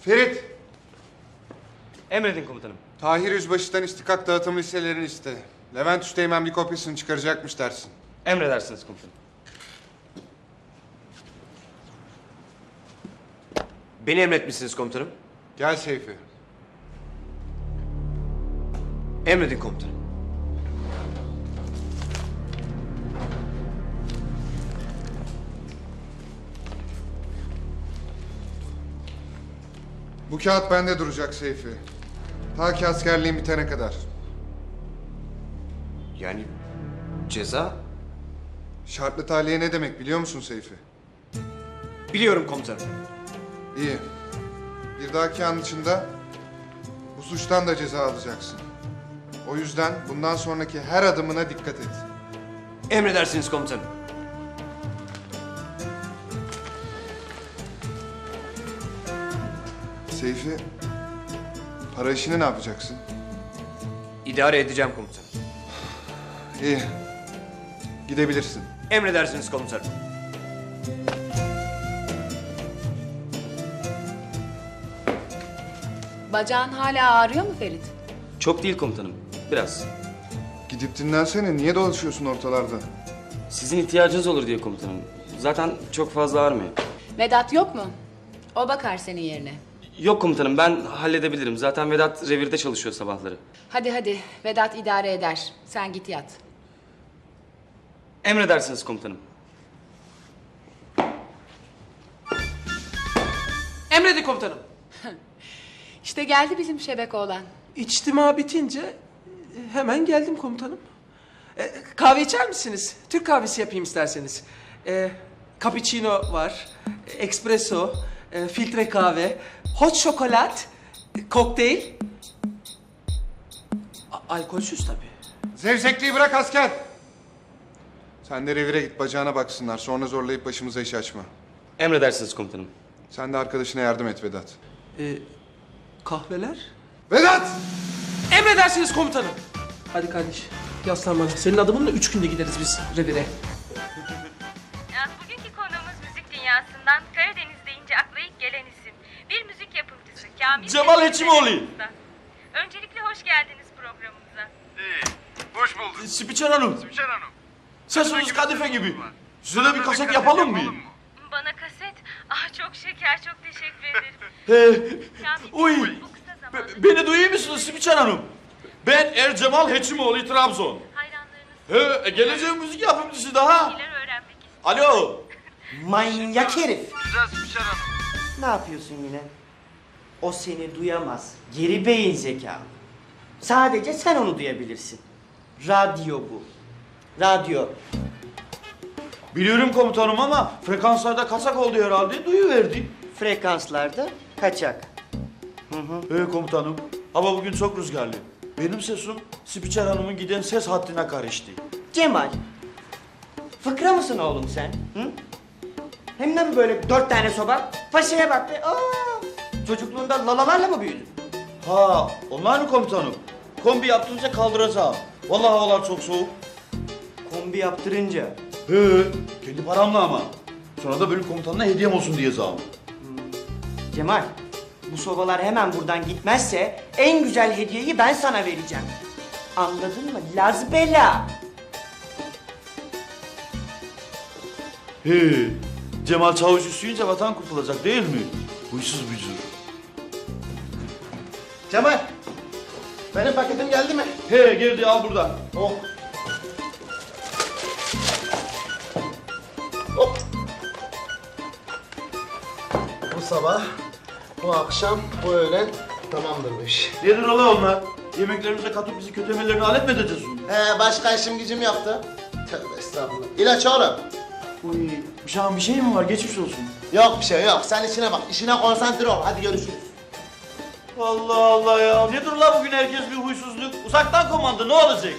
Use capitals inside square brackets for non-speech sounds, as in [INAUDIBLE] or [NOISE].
Ferit, Emredin komutanım. Tahir Yüzbaşı'dan istikak dağıtım listelerini iste. Levent Üsteğmen bir kopyasını çıkaracakmış dersin. Emredersiniz komutanım. Beni emretmişsiniz komutanım. Gel Seyfi. Emredin komutanım. Bu kağıt bende duracak Seyfi. Ta ki askerliğin bitene kadar. Yani ceza? Şartlı tahliye ne demek biliyor musun Seyfi? Biliyorum komutanım. İyi. Bir dahaki an içinde bu suçtan da ceza alacaksın. O yüzden bundan sonraki her adımına dikkat et. Emredersiniz komutanım. Seyfi, para işini ne yapacaksın? İdare edeceğim komutanım. İyi. Gidebilirsin. Emredersiniz komutanım. Bacağın hala ağrıyor mu Ferit? Çok değil komutanım. Biraz. Gidip dinlensene. Niye dolaşıyorsun ortalarda? Sizin ihtiyacınız olur diye komutanım. Zaten çok fazla ağrımıyor. Vedat yok mu? O bakar senin yerine. Yok komutanım ben halledebilirim. Zaten Vedat revirde çalışıyor sabahları. Hadi hadi Vedat idare eder. Sen git yat. Emredersiniz komutanım. Emredin komutanım. [LAUGHS] İşte geldi bizim şebek oğlan. İçtima bitince e, hemen geldim komutanım. E, kahve içer misiniz? Türk kahvesi yapayım isterseniz. E, cappuccino var, e, espresso, e, filtre kahve, hot şokolat, kokteyl. A- alkolsüz tabii. Zevzekliği bırak asker. Sen de revire git bacağına baksınlar. Sonra zorlayıp başımıza iş açma. Emredersiniz komutanım. Sen de arkadaşına yardım et Vedat. E, kahveler? Vedat! Emredersiniz komutanım. Hadi kardeş, yaslan bana. Senin adımınla üç günde gideriz biz revire. Ya, Bugünkü konuğumuz müzik dünyasından Karadeniz deyince akla ilk gelen isim. Kamil Cemal Hekimoğlu. Öncelikle hoş geldiniz programımıza. Hoş bulduk. Spiker Hanım, Spiker Hanım. sesiniz kadife gibi. Size de bir kaset yapalım mı? Bana kaset, ah çok şeker, çok teşekkür ederim. [LAUGHS] Kamil, uy, be- beni duyuyor musunuz Spiker Hanım? Ben Ercemal Hekimoğlu Trabzon. hayranlarınız He, e, geleceğin müzik yapımcısı daha. şeyler öğrenmek istiyorum. Alo. Manyak herif. Güzel Spiker Hanım. Ne yapıyorsun yine? O seni duyamaz. Geri beyin zekalı. Sadece sen onu duyabilirsin. Radyo bu. Radyo. Biliyorum komutanım ama frekanslarda kaçak oldu herhalde. Duyuverdi. Frekanslarda kaçak. He komutanım. Ama bugün çok rüzgarlı. Benim sesim Spiker Hanım'ın giden ses hattına karıştı. Cemal. Fıkra mısın oğlum sen? Hı? Hem de mi böyle dört tane soba? Paşaya bak be. Aa! Çocukluğunda lalalarla mı büyüdün? Ha, onlar mı komutanım? Kombi yaptırınca kaldıracağım. Vallahi havalar çok soğuk. Kombi yaptırınca. He, kendi paramla ama. Sonra da bölük komutanına hediyem olsun diyeceğim. Cemal, bu sobalar hemen buradan gitmezse en güzel hediyeyi ben sana vereceğim. Anladın mı? Laz bela. He, Cemal Çavuş üstüyünce vatan kurtulacak değil mi? Huysuz bücür. Cemal, benim paketim geldi mi? He, geldi al burada. Oh. Bu sabah, bu akşam, bu öğlen tamamdır bu iş. Nedir ola onlar? Yemeklerimize katıp bizi kötemelerini alet mi edeceğiz? He, başka işim gücüm yoktu. Tövbe estağfurullah. İlaç oğlum. Uy, bir an bir şey mi var? Geçmiş olsun. Yok bir şey yok. Sen işine bak. İşine konsantre ol. Hadi görüşürüz. Allah Allah ya. Nedir la bugün herkes bir huysuzluk? Uzaktan komanda ne olacak?